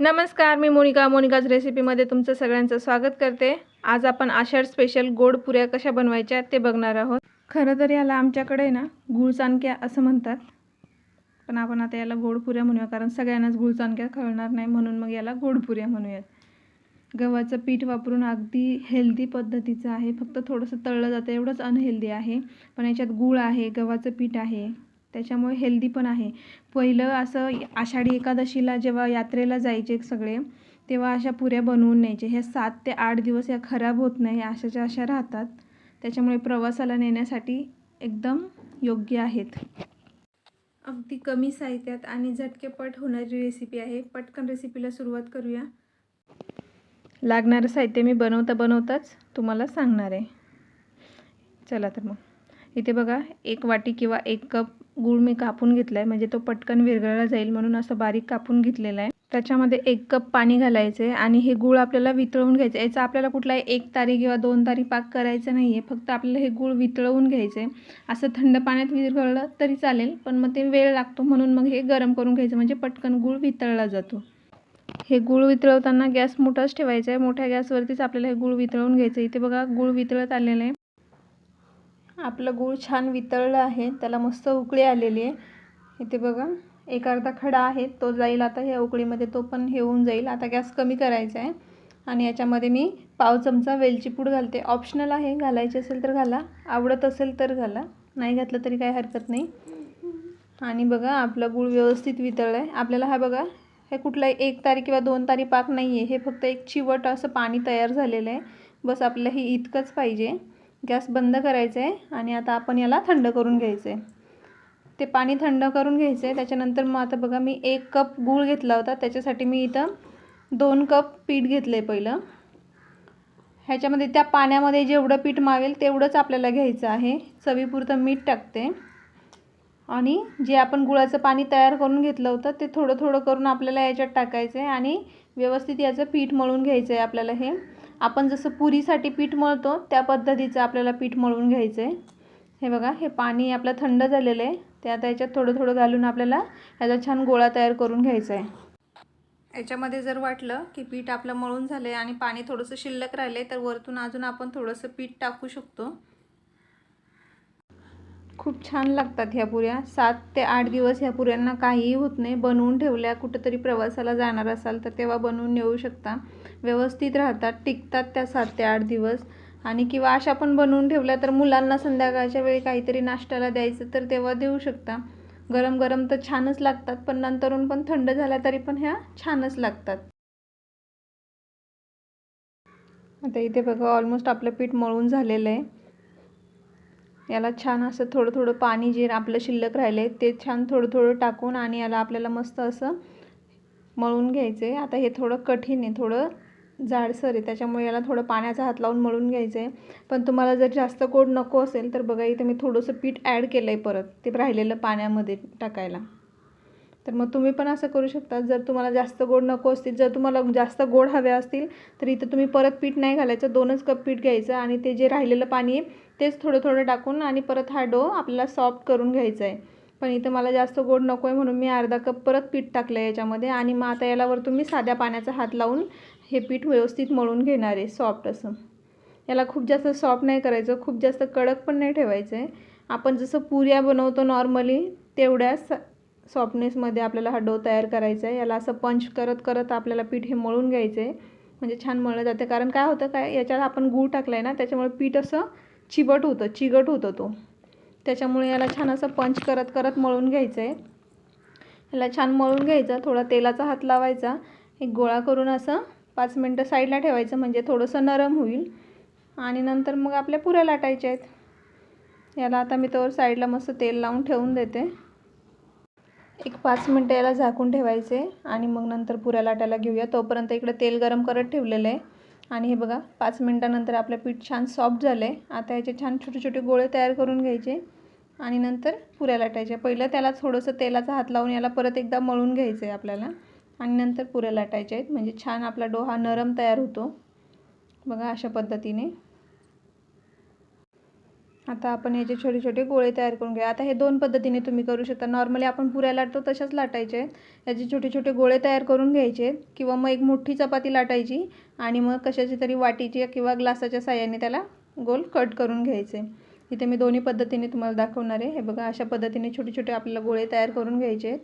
नमस्कार मी मोनिका. मोनिकाज रेसिपीमध्ये तुमचं सगळ्यांचं स्वागत करते. आज आपण आषाढ स्पेशल गोड पुऱ्या कशा बनवायच्या ते बघणार आहोत. खरं तर याला आमच्याकडे ना गुळचाणक्या असं म्हणतात. पण आपण आता याला गोडपुऱ्या म्हणूया कारण सगळ्यांनाच गुळचाणक्या कळणार नाही म्हणून मग याला गोडपुऱ्या म्हणूयात. गव्हाचं पीठ वापरून अगदी हेल्दी पद्धतीचं आहे. फक्त थोडंसं तळलं जातं एवढंच अनहेल्दी आहे. पण याच्यात गूळ आहे गव्हाचं पीठ आहे. त्याच्यामुळे हेल्दी पण आहे. पहिलं असं आषाढी एकादशीला जेव्हा यात्रेला जायचे सगळे तेव्हा अशा पुऱ्या बनवून न्यायचे. ह्या सात ते आठ दिवस या खराब होत नाही अशाच्या अशा राहतात. त्याच्यामुळे प्रवासाला नेण्यासाठी एकदम योग्य आहेत. अगदी कमी साहित्यात आणि झटकेपट होणारी रेसिपी आहे. पटकन रेसिपीला सुरुवात करूया. लागणारं साहित्य मी बनवता बनवताच तुम्हाला सांगणार आहे. चला तर मग. इथे बघा एक वाटी किंवा एक कप गूळ मी कापून घेतला आहे म्हणजे तो पटकन विरघळला जाईल म्हणून असं बारीक कापून घेतलेला आहे. त्याच्यामध्ये एक कप पाणी घालायचं आहे आणि हे गूळ आपल्याला वितळवून घ्यायचं. आहे याचा आपल्याला कुठलाही एक तारी किंवा दोन तारी पाक करायचा नाही आहे फक्त आपल्याला हे गूळ वितळवून घ्यायचं. आहे असं थंड पाण्यात विरघळलं तरी चालेल पण मग ते वेळ लागतो म्हणून मग हे गरम करून घ्यायचं. म्हणजे पटकन गूळ वितळला जातो. हे गूळ वितळवताना गॅस मोठाच ठेवायचा आहे. मोठ्या गॅसवरतीच आपल्याला हे गूळ वितळवून घ्यायचं आहे. इथे बघा गूळ वितळत आलेलं आहे. आपलं गूळ छान वितळलं आहे त्याला मस्त उकळी आलेली आहे. इथे बघा एक अर्धा खडा आहे तो जाईल आता ह्या उकळीमध्ये तो पण हे होऊन जाईल. आता गॅस कमी करायचा आहे आणि याच्यामध्ये मी पाव चमचा वेलची पूड घालते. ऑप्शनल आहे घालायची असेल तर घाला आवडत असेल तर घाला. नाही घातलं तरी काही हरकत नाही. आणि बघा आपलं गूळ व्यवस्थित वितळलं आहे. आपल्याला हा बघा हे कुठलाही एक तारी किंवा दोन तारी पाक नाही आहे हे फक्त एक चिवट असं पाणी तयार झालेलं आहे. बस आपल्याला हे इतकंच पाहिजे. गॅस बंद करायचा आहे आणि आता आपण याला थंड करून घ्यायचं आहे ते पाणी थंड करून घ्यायचं आहे त्याच्यानंतर मग आता बघा मी एक कप गूळ घेतला होता. त्याच्यासाठी मी इथं दोन कप पीठ घेतलं आहे पहिलं. ह्याच्यामध्ये त्या पाण्यामध्ये जेवढं पीठ मावेल तेवढंच आपल्याला घ्यायचं आहे. चवीपुरतं मीठ टाकते. आणि जे आपण गुळाचं पाणी तयार करून घेतलं होतं ते थोडं थोडं करून आपल्याला याच्यात टाकायचं आहे आणि व्यवस्थित याचं पीठ मळून घ्यायचं आहे आपल्याला हे. आपण जसं पुरीसाठी पीठ मळतो त्या पद्धतीचं आपल्याला पीठ मळून घ्यायचं आहे हे बघा हे पाणी आपलं थंड झालेलं आहे. त्या आता याच्यात थोडं थोडं घालून आपल्याला ह्याचा छान गोळा तयार करून घ्यायचा आहे याच्यामध्ये जर वाटलं की पीठ आपलं मळून झालं आहे आणि पाणी थोडंसं शिल्लक राहिलं आहे तर वरतून अजून आपण थोडंसं पीठ टाकू शकतो. खूप छान लागतात ह्या पुऱ्या. सात ते आठ दिवस ह्या पुऱ्यांना काहीही होत नाही. बनवून ठेवल्या कुठंतरी प्रवासाला जाणार असाल तर तेव्हा बनवून नेऊ शकता. व्यवस्थित राहतात टिकतात त्या सात ते आठ दिवस. आणि किंवा अशा पण बनवून ठेवल्या तर मुलांना संध्याकाळच्या वेळी काहीतरी नाश्त्याला द्यायचं तर तेव्हा देऊ शकता. गरम गरम तर छानच लागतात पण नंतरून पण थंड झाल्या तरी पण ह्या छानच लागतात. आता इथे बघा ऑलमोस्ट आपलं पीठ मळून झालेलं आहे. याला छान असं थोडं थोडं पाणी जे आपलं शिल्लक राहिलं आहे ते छान थोडं थोडं टाकून आणि याला आपल्याला मस्त असं मळून घ्यायचं आहे आता हे थोडं कठीण आहे थोडं जाडसर आहे त्याच्यामुळे याला थोडं पाण्याचा हात लावून मळून घ्यायचं आहे पण तुम्हाला जर जास्त गोड नको असेल तर बघा इथे मी थोडंसं पीठ ॲड केलं आहे परत ते राहिलेलं पाण्यामध्ये टाकायला. तर मग तुम्ही पण असं करू शकता जर तुम्हाला जास्त गोड नको असतील जर तुम्हाला जास्त गोड हवे असतील तर इथं तुम्ही परत पीठ नाही घालायचं दोनच कप पीठ घ्यायचं आणि ते जे राहिलेलं पाणी आहे तेच थोडं थोडं टाकून आणि परत हा डो आपल्याला सॉफ्ट करून घ्यायचा आहे पण इथं मला जास्त गोड नको आहे म्हणून मी अर्धा कप परत पीठ टाकलं आहे याच्यामध्ये आणि मग आता याला वरतून मी साध्या पाण्याचा हात लावून हे पीठ व्यवस्थित मळून घेणार आहे सॉफ्ट असं. याला खूप जास्त सॉफ्ट नाही करायचं खूप जास्त कडक पण नाही ठेवायचं आहे आपण जसं पुऱ्या बनवतो नॉर्मली तेवढ्याच सॉफ्टनेसमध्ये आपल्याला हा डो तयार करायचा आहे याला असं पंच करत करत आपल्याला पीठ हे मळून घ्यायचं आहे म्हणजे छान मळलं जाते. कारण काय होतं काय याच्यात आपण गूळ टाकला आहे ना त्याच्यामुळे पीठ असं चिबट होतं चिगट होतं तो. त्याच्यामुळे याला छान असं पंच करत करत मळून घ्यायचं आहे याला छान मळून घ्यायचं थोडा तेलाचा हात लावायचा. एक गोळा करून असं पाच मिनटं साईडला ठेवायचं म्हणजे थोडंसं नरम होईल. आणि नंतर मग आपल्या पुऱ्या लाटायच्या आहेत. याला आता मी तर साईडला मस्त तेल लावून ठेवून देते. एक पाच मिनटं याला झाकून ठेवायचे. आणि मग नंतर पुऱ्या लाटायला घेऊया. तोपर्यंत इकडे तेल गरम करत ठेवलेलं आहे. आणि हे बघा पाच मिनटानंतर आपलं पीठ छान सॉफ्ट झालं आहे आता याचे छान छोटे छोटे गोळे तयार करून घ्यायचे आणि नंतर पुऱ्या लाटायच्या. पहिलं त्याला थोडंसं तेलाचा हात लावून याला परत एकदा मळून घ्यायचं आहे आपल्याला. आणि नंतर पुऱ्या लाटायच्या आहेत. म्हणजे छान आपला डो हा नरम तयार होतो. बघा अशा पद्धतीने. आता आपण याचे छोटे छोटे गोळे तयार करून घ्या आता हे दोन पद्धतीने तुम्ही करू शकता. नॉर्मली आपण पुऱ्या लाटतो तशाच लाटायचे. आहेत याचे छोटे छोटे गोळे तयार करून घ्यायचे किंवा मग एक मोठी चपाती लाटायची आणि मग कशाची तरी वाटीची किंवा ग्लासाच्या साह्याने त्याला गोल कट करून घ्यायचे. इथे मी दोन्ही पद्धतीने तुम्हाला दाखवणार आहे. हे बघा अशा पद्धतीने छोटे छोटे आपल्याला गोळे तयार करून घ्यायचे. आहेत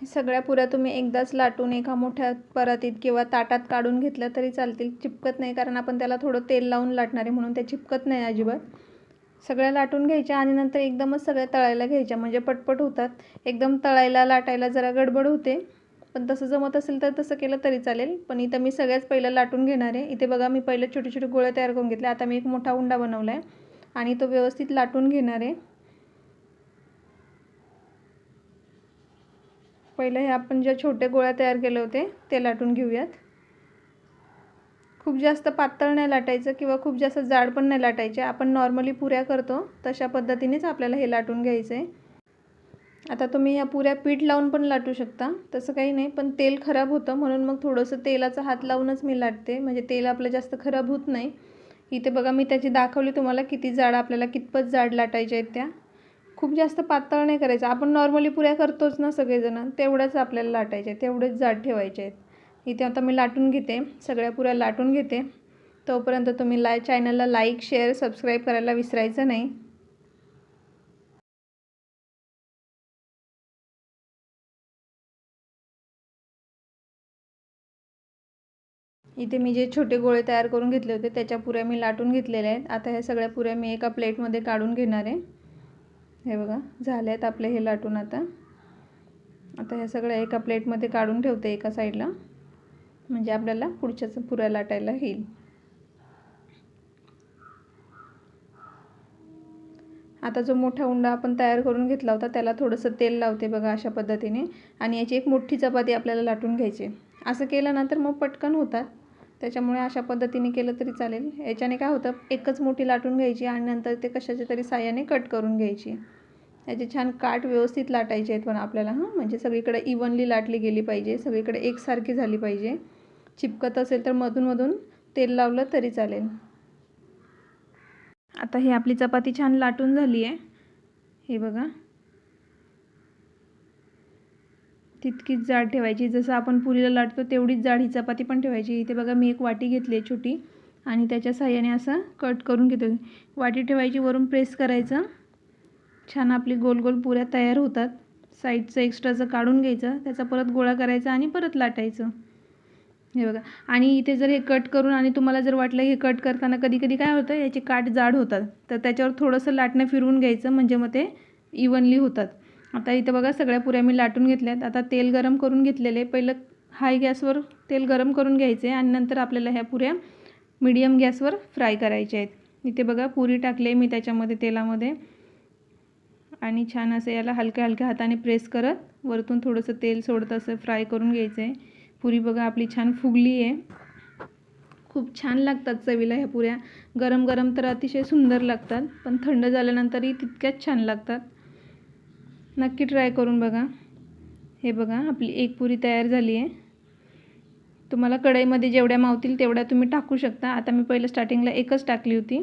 हे सगळ्या पुऱ्या तुम्ही एकदाच लाटून एका मोठ्या परातीत किंवा ताटात काढून घेतल्या तरी चालतील. चिपकत नाही कारण आपण त्याला थोडं तेल लावून लाटणार आहे म्हणून ते चिपकत नाही अजिबात. सगळ्या लाटून घ्यायच्या आणि नंतर एकदमच सगळ्या तळायला घ्यायच्या. म्हणजे पटपट होतात. एकदम तळायला लाटायला जरा गडबड होते. पण तसं जमत असेल तर तसं केलं तरी चालेल. पण इथं मी सगळ्याच पहिलं लाटून घेणार आहे. इथे बघा मी पहिले छोटे छोटे गोळे तयार करून घेतले आता मी एक मोठा उंडा बनवला आहे आणि तो व्यवस्थित लाटून घेणार आहे. पहिलं हे आपण ज्या छोटे गोळ्या तयार केले होते ते लाटून घेऊयात. खूप जास्त पातळ नाही लाटायचं किंवा खूप जास्त जाड पण नाही लाटायचे. आपण नॉर्मली पुऱ्या करतो तशा पद्धतीनेच आपल्याला हे लाटून घ्यायचं आहे आता तुम्ही या पुऱ्या पीठ लावून पण लाटू शकता. तसं काही नाही पण तेल खराब होतं म्हणून मग थोडंसं तेलाचा हात लावूनच मी लाटते. म्हणजे तेल आपलं जास्त खराब होत नाही. इथे बघा मी त्याची दाखवली तुम्हाला किती जाड आपल्याला कितपत जाड लाटायच्या आहेत त्या. खूप जास्त पातळ नाही करायचं. आपण नॉर्मली पुऱ्या करतोच ना सगळेजण. तेवढ्याच आपल्याला लाटायचे तेवढेच जाड ठेवायचे आहेत. इथे आता मी लाटून घेते. सगळ्या पुऱ्या लाटून घेते. तोपर्यंत तुम्ही लाय चॅनलला लाईक शेअर सबस्क्राईब करायला विसरायचं नाही. इथे मी जे छोटे गोळे तयार करून घेतले होते त्याच्या पुऱ्या मी लाटून घेतलेल्या आहेत. आता ह्या सगळ्या पुऱ्या मी एका प्लेटमध्ये काढून घेणार आहे. हे बघा झाले आहेत आपले हे लाटून आता. आता ह्या सगळ्या एका प्लेटमध्ये काढून ठेवते एका साईडला. म्हणजे आपल्याला पुढच्याच पुऱ्या लाटायला येईल. आता जो मोठा उंडा आपण तयार करून घेतला होता त्याला थोडंसं तेल लावते बघा अशा पद्धतीने. आणि याची एक मोठी चपाती आपल्याला लाटून घ्यायची. असं केलं ना तर मग पटकन होतात. त्याच्यामुळे अशा पद्धतीने केलं तरी चालेल. याच्याने काय होतं एकच मोठी लाटून घ्यायची आणि नंतर ते कशाच्या तरी साह्याने कट करून घ्यायची. याचे छान काट व्यवस्थित लाटायचे आहेत पण आपल्याला हां? म्हणजे सगळीकडे इवनली लाटली गेली पाहिजे सगळीकडे एकसारखी झाली पाहिजे. चिपकत असेल तर मधूनमधून तेल लावलं तरी चालेल. आता ही आपली चपाती छान लाटून झाली आहे हे बघा. तितकीच जाड ठेवायची. जसं आपण पुरीला लाटतो तेवढीच जाड ही चपाती पण ठेवायची. इथे बघा मी एक वाटी घेतली आहे छोटी आणि त्याच्या साह्याने असं कट करून घेतो वाटी ठेवायची वरून प्रेस करायचं. छान आपली गोल गोल पुऱ्या तयार होतात. साईडचं एक्स्ट्राचं काढून घ्यायचं त्याचा परत गोळा करायचा आणि परत लाटायचं. हे बघा. आणि इथे जर हे कट करून आणि तुम्हाला जर वाटलं हे कट करताना कधी कधी काय होतं याचे काट जाड होतात. तर त्याच्यावर थोडंसं लाटणं फिरवून घ्यायचं म्हणजे मग ते इवनली होतात. आता इथं बघा सगळ्या पुऱ्या मी लाटून घेतल्यात. आता तेल गरम करून घेतलेले. पहिलं हाय गॅसवर तेल गरम करून घ्यायचे आणि नंतर आपल्याला ह्या पुऱ्या मीडियम गॅसवर फ्राय करायच्या आहेत. इथे बघा पुरी टाकले मी त्याच्यामध्ये तेलामध्ये. आणि छान असं याला हलक्या हलक्या हाताने प्रेस करत वरतून थोडंसं तेल सोडत असं फ्राय करून घ्यायचं आहे पुरी बघा आपली छान फुगली आहे. खूप छान लागतात चवीला ह्या पुऱ्या. गरम गरम तर अतिशय सुंदर लागतात पण थंड झाल्यानंतरही तितक्याच छान लागतात. नक्की ट्राय करून बघा. हे बघा आपली एक पुरी तयार झाली आहे तुम्हाला कढईमध्ये जेवढ्या मावतील तेवढ्या तुम्ही टाकू शकता. आता मी पहिलं स्टार्टिंगला एकच टाकली होती.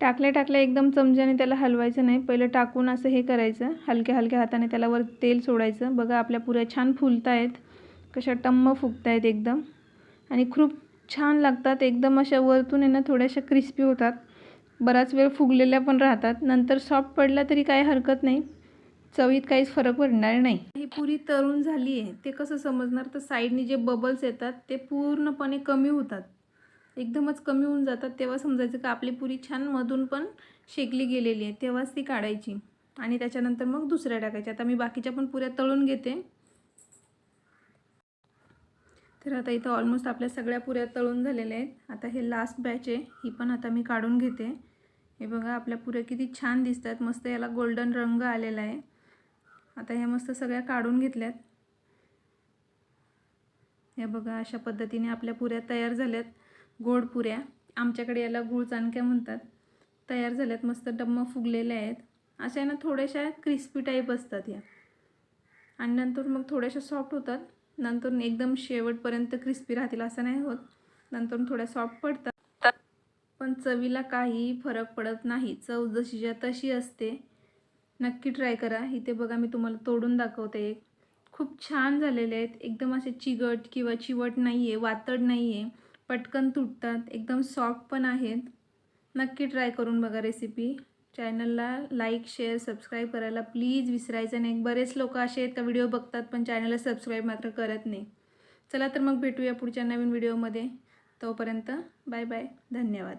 टाकल्या टाकल्या एकदम चमच्याने त्याला हलवायचं नाही. पहिलं टाकून असं हे करायचं. हलक्या हलक्या हाताने त्याला वर तेल सोडायचं. बघा आपल्या पुऱ्या छान फुलत आहेत कशा टम्म फुगत आहेत एकदम. आणि खूप छान लागतात. एकदम अशा वरतून आहे ना थोड्याशा क्रिस्पी होतात. बराच वेळ फुगलेल्या पण राहतात. नंतर सॉफ्ट पडला तरी काही हरकत नाही. चवीत काहीच फरक पडणार नाही. ही पुरी तळून झाली आहे. ते कसं समजणार? तर साईडने जे बबल्स येतात ते पूर्णपणे कमी होतात. एकदमच कमी होऊन जातात. तेव्हा समजायचं का आपली पुरी छान मधून पण शेकली गेलेली आहे. तेव्हाच ती काढायची. आणि त्याच्यानंतर मग दुसऱ्या टाकायच्या. आता मी बाकीच्या पण पुऱ्या तळून घेते. तर आता इथं ऑलमोस्ट आपल्या सगळ्या पुऱ्या तळून झालेल्या आहेत. आता हे लास्ट बॅच आहे. ही पण आता मी काढून घेते. हे बघा आपल्या पुऱ्या किती छान दिसतात. मस्त याला गोल्डन रंग आलेला आहे. आता ह्या मस्त सगळ्या काढून घेतल्यात. हे बघा अशा पद्धतीने आपल्या पुऱ्या तयार झाल्यात. गोड पुऱ्या. आमच्याकडे याला गुळ चाणक्या म्हणतात. तयार झाल्यात मस्त डम्म फुगलेल्या आहेत. अशा ना थोड्याशा क्रिस्पी टाईप असतात या. आणि नंतर मग थोड्याशा सॉफ्ट होतात. नंतर एकदम शेवटपर्यंत क्रिस्पी राहतील असं नाही होत. नंतर थोड्या सॉफ्ट पडतात. पण चवीला काहीही फरक पडत नाही. चव जशीच्या तशी असते. नक्की ट्राय करा. इथे बघा मी तुम्हाला तोडून दाखवते. एक खूप छान झालेले आहेत. एकदम असे चिगट किंवा चिवट नाही आहे वातड नाही आहे पटकन तुटतात. एकदम सॉफ्ट पण आहेत. नक्की ट्राय करून बघा रेसिपी चॅनलला लाईक शेअर सबस्क्राईब करायला प्लीज विसरायचं नाही. बरेच लोक असे आहेत का व्हिडिओ बघतात पण चॅनलला सबस्क्राईब मात्र करत नाही. चला तर मग भेटूया पुढच्या नवीन व्हिडिओमध्ये. तोपर्यंत बाय बाय. धन्यवाद.